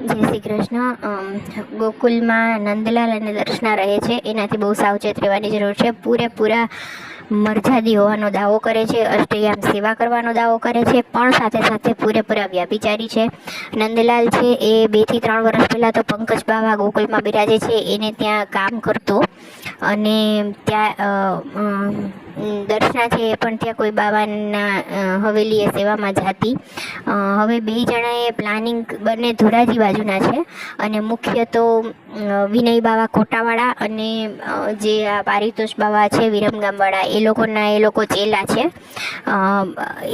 જય શ્રી કૃષ્ણ. ગોકુલમાં નંદલાલ અને દર્શના રહે છે. એનાથી બહુ સાવચેત રહેવાની જરૂર છે. પૂરેપૂરા મરજાદી હોવાનો દાવો કરે છે. અષ્ટયામ સેવા કરવાનો દાવો કરે છે. પણ સાથે સાથે પૂરેપૂરા વ્યાપિચારી છે. નંદલાલ છે એ બેથી ત્રણ વર્ષ પહેલાં તો પંકજ બાવા ગોકુલમાં બિરાજે છે. એને ત્યાં કામ કરતો અને ત્યાં દર્શના છે એ પણ ત્યાં કોઈ બાબાના હવેલીએ સેવામાં જાતી. હવે બે જણાએ પ્લાનિંગ બંને ધોરાજી બાજુના છે અને મુખ્ય તો વિનય બાવા કોટાવાળા અને જે આ પારિતોષ બાવા છે વિરમગામવાળા એ લોકોના, એ લોકો ચેલા છે.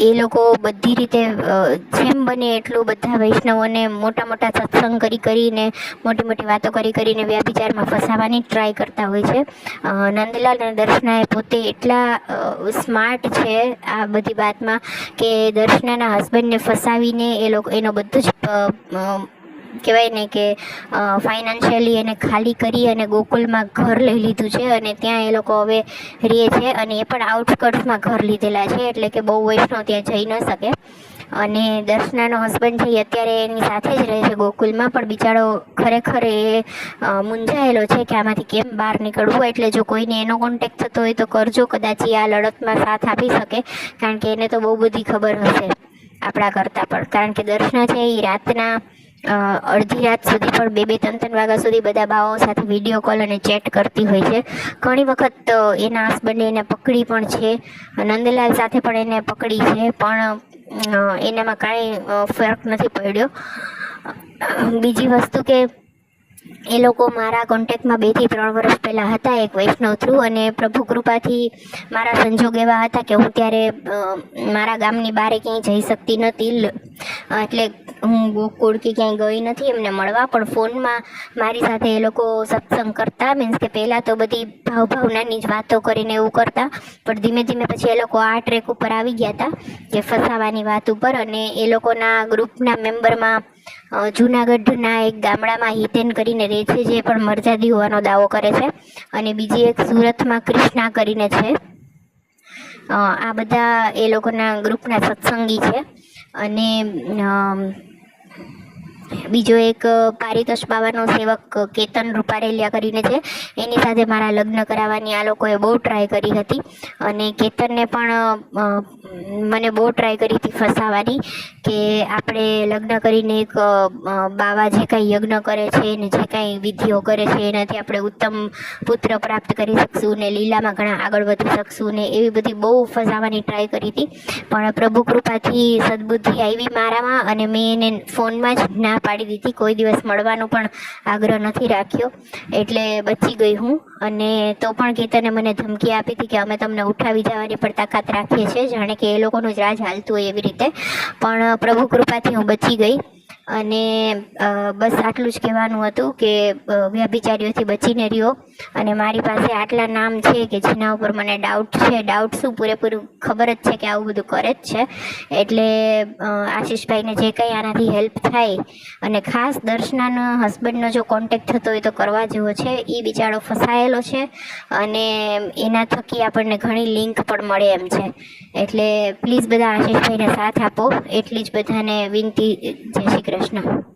એ લોકો બધી રીતે જેમ બને એટલું બધા વૈષ્ણવોને મોટા મોટા સત્સંગ કરી કરીને, મોટી મોટી વાતો કરી કરીને વ્યાભિચારમાં ફસાવાની ટ્રાય કરતા હોય છે. નંદલાલ અને દર્શનાએ પોતે એટલા સ્માર્ટ છે આ બધી વાતમાં કે દર્શનાના હસબન્ડને ફસાવીને એ લોકો, એનો બધું જ કહેવાય ને કે ફાઇનાન્શિયલી એને ખાલી કરી અને ગોકુલમાં ઘર લઈ લીધું છે અને ત્યાં એ લોકો હવે રહે છે અને એ પણ આઉટસ્કર્ટ્સમાં ઘર લીધેલા છે એટલે કે બહુ વૈષ્ણવ ત્યાં જઈ ન શકે. અને દર્શનાનો હસબન્ડ છે એ અત્યારે એની સાથે જ રહે છે ગોકુલમાં, પણ બિચારો ખરેખર એ મૂંઝાયેલો છે કે આમાંથી કેમ બહાર નીકળવું એટલે જો કોઈને એનો કોન્ટેક થતો હોય તો કરજો, કદાચ એ આ લડતમાં સાથ આપી શકે, કારણ કે એને તો બહુ બધી ખબર હશે આપણા કરતાં પણ. કારણ કે દર્શના છે એ રાતના અડધી રાત સુધી પણ બે બે, ત્રણ ત્રણ વાગ્યા સુધી બધા બાવાઓ સાથે વીડિયો કોલ અને ચેટ કરતી હોય છે. ઘણી વખત એના હસબન્ડે એને પકડી પણ છે નંદલાલ સાથે પણ એને પકડી છે. પણ એનામાં કાંઈ ફરક નથી પડ્યો. બીજી વસ્તુ કે, એ લોકો મારા કોન્ટેક્ટમાં બેથી ત્રણ વર્ષ પહેલાં હતા એક વૈષ્ણવ થ્રુ અને પ્રભુ કૃપાથી મારા સંજોગ એવા હતા કે હું ત્યારે મારા ગામની બહારે ક્યાંય જઈ શકતી નહોતી. એટલે હું ગોકુળ કે ક્યાંય ગઈ નથી, એમને મળવા, પણ ફોનમાં મારી સાથે એ લોકો સત્સંગ કરતા મીન્સ કે પહેલાં તો બધી ભાવ ભાવનાની જ વાતો કરીને એવું કરતા, પણ ધીમે ધીમે પછી એ લોકો આ ટ્રેક ઉપર આવી ગયા હતા કે ફસાવાની વાત ઉપર, અને એ લોકોના ગ્રુપના મેમ્બરમાં જુનાગઢના એક ગામડામાં હિતેન કરીને રહે છે, જે પણ મરજાદી હોવાનો દાવો કરે છે, અને બીજી એક સુરતમાં કૃષ્ણા કરીને છે. આ બધા એ લોકોના ગ્રુપના સત્સંગી છે. અને અમ, બીજો એક પારિતોષ બાવાનો સેવક કેતન રૂપારેલિયા કરીને છે. એની સાથે મારા લગ્ન કરાવવાની આ લોકોએ બહુ ટ્રાય કરી હતી. અને કેતનને પણ મને બહુ ટ્રાય કરી હતી ફસાવાની કે આપણે લગ્ન કરીને એક બાવા જે કાંઈ યજ્ઞ કરે છે ને જે કાંઈ વિધિઓ કરે છે એનાથી આપણે ઉત્તમ પુત્ર પ્રાપ્ત કરી શકશું ને લીલામાં ઘણા આગળ વધી શકશું ને એવી બધી બહુ ફસાવાની ટ્રાય કરી હતી. પણ પ્રભુ કૃપાથી સદબુદ્ધિ આવી મારામાં અને મેં એને ફોનમાં જ ના પાડી દીધી. કોઈ દિવસ મળવાનો પણ આગ્રહ નથી રાખ્યો. એટલે બચી ગઈ હું. અને તો પણ કેતને મને ધમકી આપી હતી કે અમે તમને ઉઠાવી જવાની પણ તાકાત રાખીએ છીએ, જાણે કે એ લોકોનું જ રાજ હાલતું હોય એવી રીતે. પણ પ્રભુ કૃપાથી હું બચી ગઈ. અને બસ આટલું જ કહેવાનું હતું કે વ્યભિચારીઓથી બચીને રહ્યો. અને મારી પાસે આટલા નામ છે કે જેના ઉપર મને ડાઉટ છે. ડાઉટ શું પૂરેપૂરું ખબર જ છે કે આવું બધું કરે જ છે. એટલે આશીષભાઈને જે કંઈ આનાથી હેલ્પ થાય અને ખાસ દર્શનાનો હસબન્ડનો જો કોન્ટેક્ટ થતો હોય તો કરવા જેવો છે એ બિચારો ફસાયેલો છે અને એના થકી આપણને ઘણી લિંક પણ મળે એમ છે. એટલે પ્લીઝ બધા આશીષભાઈને સાથ આપો. એટલી જ બધાને વિનંતી. જય શ્રી કૃષ્ણ.